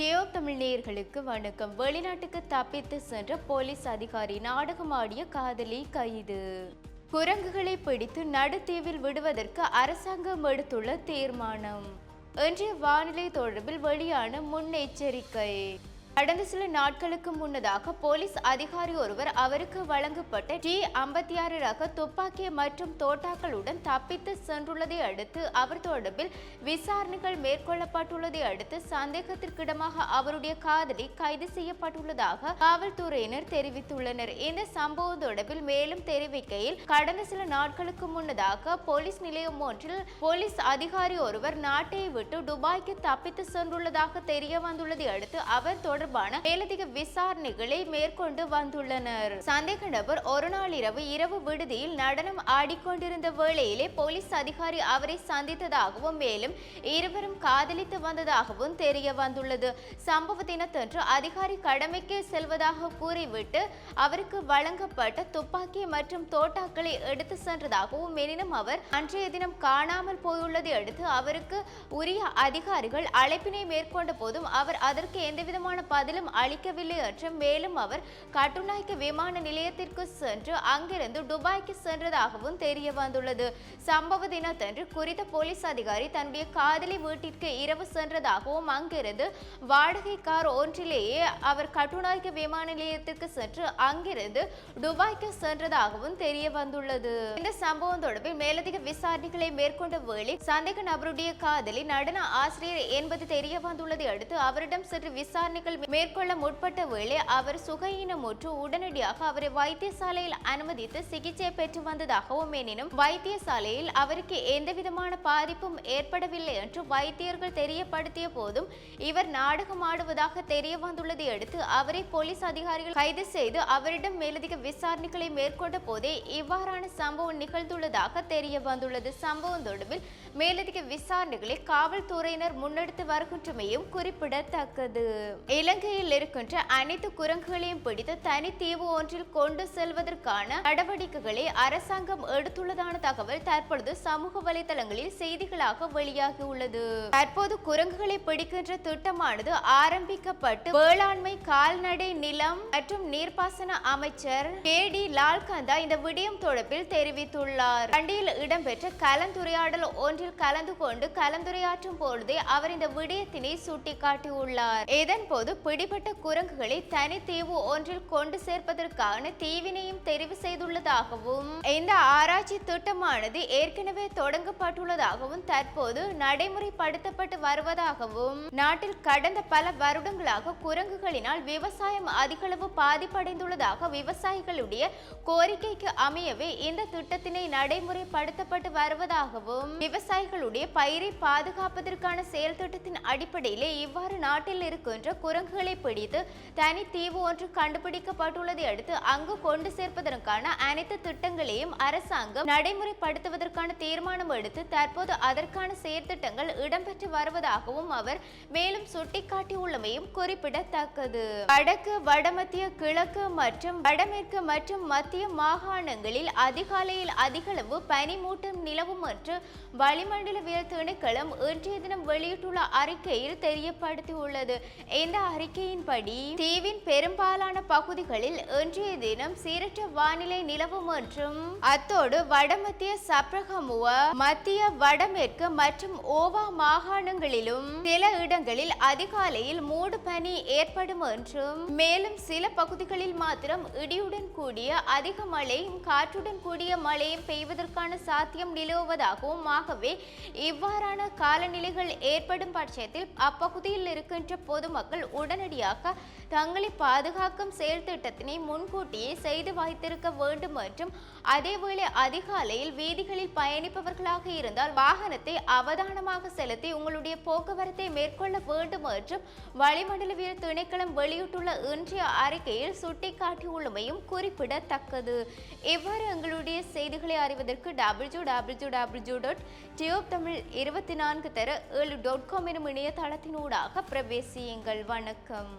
Deo Tamil நேயர்களுக்கு வணக்கம். வெளிநாட்டுக்கு தப்பித்து சென்ற போலீஸ் அதிகாரி நாடகமாடிய காதலி கைது. குரங்குகளை பிடித்து நடுத்தீவில் விடுவதற்கு அரசாங்கம் எடுத்துள்ள தீர்மானம். இன்றைய வானிலை தொடர்பில் வெளியான முன்னெச்சரிக்கை. கடந்த சில நாட்களுக்கு முன்னதாக போலீஸ் அதிகாரி ஒருவர் அவருக்கு வழங்கப்பட்ட டி ஐம்பத்தி ஆறு ரக துப்பாக்கி மற்றும் தோட்டாக்களுடன் தப்பித்து சென்றுள்ளதை அடுத்து அவர் தொடர்பில் விசாரணைகள் மேற்கொள்ளப்பட்டுள்ளதை அடுத்து சந்தேகத்திற்கிடமாக அவருடைய காதலி கைது செய்யப்பட்டுள்ளதாக காவல்துறையினர் தெரிவித்துள்ளனர். இந்த சம்பவம் தொடர்பில் மேலும் தெரிவிக்கையில் கடந்த சில நாட்களுக்கு முன்னதாக போலீஸ் நிலையம் ஒன்றில் போலீஸ் அதிகாரி ஒருவர் நாட்டை விட்டு துபாய்க்கு தப்பித்து சென்றுள்ளதாக தெரிய வந்துள்ளதை அடுத்து அவர் தொடர்பு தொடர்பான மேலதிக விசாரணைகளை மேற்கொண்டு வந்துள்ளனர். சந்தேக நபர் ஒரு நாள் இரவு இரவு விடுதியில் நடனம் ஆடிக்கொண்டிருந்த வேளையிலே போலீஸ் அதிகாரி அவரை சந்தித்ததாகவும் மேலும் இருவரும் காதலித்து வந்ததாகவும் தெரிய வந்துள்ளது. சம்பவ தினத்தன்று அதிகாரி கடமைக்கு செல்வதாக கூறிவிட்டு அவருக்கு வழங்கப்பட்ட துப்பாக்கி மற்றும் தோட்டாக்களை எடுத்து சென்றதாகவும் எனினும் அவர் அன்றைய தினம் காணாமல் போயுள்ளதை அடுத்து அவருக்கு உரிய அதிகாரிகள் அழைப்பினை மேற்கொண்ட போதும் அவர் அதற்கு எந்தவிதமான பதிலும் அளிக்கவில்லை என்றும் மேலும் அவர் கட்டுநாய்க்கு விமான நிலையத்திற்கு சென்று அங்கிருந்து துபாய்க்கு சென்றதாகவும் தெரிய வந்துள்ளது. சம்பவ தினத்தன்று குறித்த போலீஸ் அதிகாரி தன்னுடைய காதலி வீட்டிற்கு இரவு சென்றதாகவும் அங்கிருந்து வாடகை கார் ஒன்றிலேயே அவர் கட்டுநாய்க்கு விமான நிலையத்திற்கு சென்று அங்கிருந்து துபாய்க்கு சென்றதாகவும் தெரிய வந்துள்ளது. இந்த சம்பவம் தொடர்பில் மேலதிக விசாரணைகளை மேற்கொண்ட வேளை சந்தேக நபருடைய காதலி நடன ஆசிரியர் என்பது தெரிய வந்துள்ளதை அடுத்து அவரிடம் சென்று விசாரணைகள் மேற்கொள்ள முற்பட்ட வேளை அவர் சுகையினமுற்று உடனடியாக அவரை வைத்தியசாலையில் அனுமதித்து சிகிச்சை பெற்று வந்ததாகவும் எனினும் வைத்தியசாலையில் அவருக்கு எந்தவிதமான பாதிப்பும் ஏற்படவில்லை என்று வைத்தியர்கள் தெரியப்படுத்திய போதும் இவர் நாடகம் ஆடுவதாக தெரிய வந்துள்ளதை அடுத்து அவரை போலீஸ் அதிகாரிகள் கைது செய்து அவரிடம் மேலதிக விசாரணைகளை மேற்கொண்ட போதே இவ்வாறான சம்பவம் நிகழ்ந்துள்ளதாக தெரிய வந்துள்ளது சம்பவம் தொடர்பில் மேலதிக விசாரணைகளை காவல்துறையினர் முன்னெடுத்து வருகின்றமையும் குறிப்பிடத்தக்கது. இலங்கையில் இருக்கின்ற அனைத்து குரங்குகளையும் பிடித்து தனி தீவு ஒன்றில் கொண்டு செல்வதற்கான நடவடிக்கைகளை அரசாங்கம் எடுத்துள்ளதான தகவல் தற்பொழுது சமூக வலைதளங்களில் செய்திகளாக வெளியாகியுள்ளது தற்போது குரங்குகளை பிடிக்கின்ற திட்டமானது ஆரம்பிக்கப்பட்டு வேளாண்மை கால்நடை நிலம் மற்றும் நீர்ப்பாசன அமைச்சர் கே டி லால்கந்தா இந்த விடயம் தொடர்பில் தெரிவித்துள்ளார். கண்டியில் இடம்பெற்ற கலந்துரையாடல் ஒன்றில் கலந்து கொண்டு கலந்துரையாற்றும் பொழுதே அவர் இந்த விடயத்தினை சுட்டிக்காட்டியுள்ளார். இதன் போது பிடிபட்ட குரங்குகளை தனித்தீவு ஒன்றில் கொண்டு சேர்ப்பதற்கான தீவினையும் தெரிவு செய்துள்ளதாகவும் இந்த ஆராய்ச்சி திட்டமானது ஏற்கனவே தொடங்கப்பட்டுள்ளதாகவும் தற்போது நடைமுறைப்படுத்தப்பட்டு வருவதாகவும் நாட்டில் கடந்த பல வருடங்களாக குரங்குகளினால் விவசாயம் அதிகளவு பாதிப்படைந்துள்ளதாக விவசாயிகளுடைய கோரிக்கைக்கு அமையவே இந்த திட்டத்தினை நடைமுறைப்படுத்தப்பட்டு வருவதாகவும் விவசாயிகளுடைய பயிரை பாதுகாப்பதற்கான செயல் திட்டத்தின் அடிப்படையிலே இவ்வாறு நாட்டில் இருக்கின்ற குரங்கு குரங்குகளை பிடித்து தனி தீவு ஒன்று கண்டுபிடிக்கப்பட்டுள்ளதை அடுத்து அங்கு கொண்டு சேர்ப்பதற்கான அனைத்து திட்டங்களையும் அரசாங்கம் நடைமுறைப்படுத்துவதற்கான தீர்மானம் எடுத்து தற்போது அதற்கான செயற்திட்டங்கள் இடம்பெற்று வருவதாகவும் அவர் மேலும் சுட்டிக்காட்டியுள்ளமையும் குறிப்பிடத்தக்கது. வடக்கு வடமத்திய கிழக்கு மற்றும் வடமேற்கு மற்றும் மத்திய மாகாணங்களில் அதிகாலையில் அதிகளவு பனிமூட்டம் நிலவும் என்று வளிமண்டலவியல் திணைக்களம் இன்றைய தினம் வெளியிட்டுள்ள அறிக்கையில் தெரியப்படுத்தியுள்ளது. இந்த அறிக்கையின்படி தீவின் பெரும்பாலான பகுதிகளில் இன்றைய தினம் சீரற்ற வானிலை நிலவும் என்றும் அத்தோடு வடமத்திய சப்ரகமுவ மத்திய வடமேற்கு மற்றும் ஓவா மாகாணங்களிலும் சில இடங்களில் அதிகாலையில் மூடு பனி ஏற்படும் என்றும் மேலும் சில பகுதிகளில் மாத்திரம் இடியுடன் கூடிய அதிக மழையும் காற்றுடன் கூடிய மழையும் பெய்வதற்கான சாத்தியம் நிலவுவதாகவும் ஆகவே இவ்வாறான காலநிலைகள் ஏற்படும் பட்சத்தில் அப்பகுதியில் இருக்கின்ற பொதுமக்கள் உடனடியாக தங்களை பாதுகாக்கும் செயல் திட்டத்தினை முன்கூட்டியே செய்து வைத்திருக்க வேண்டும் மற்றும் அதேவேளை அதிகாலையில் வீதிகளில் பயணிப்பவர்களாக இருந்தால் வாகனத்தை அவதானமாக செலுத்தி உங்களுடைய போக்குவரத்தை மேற்கொள்ள வேண்டும் என்றும் வளிமண்டலவியல் திணைக்களம் வெளியிட்டுள்ள இன்றைய அறிக்கையில் சுட்டிக்காட்டியுள்ளமையும் குறிப்பிடத்தக்கது. இவ்வாறு எங்களுடைய செய்திகளை அறிவதற்கு W W W dot tube Tamil இருபத்தி நான்கு தர ஏழு டாட் காம் எனும் இணையதளத்தினூடாக பிரவேசியுங்கள். வணக்கம்.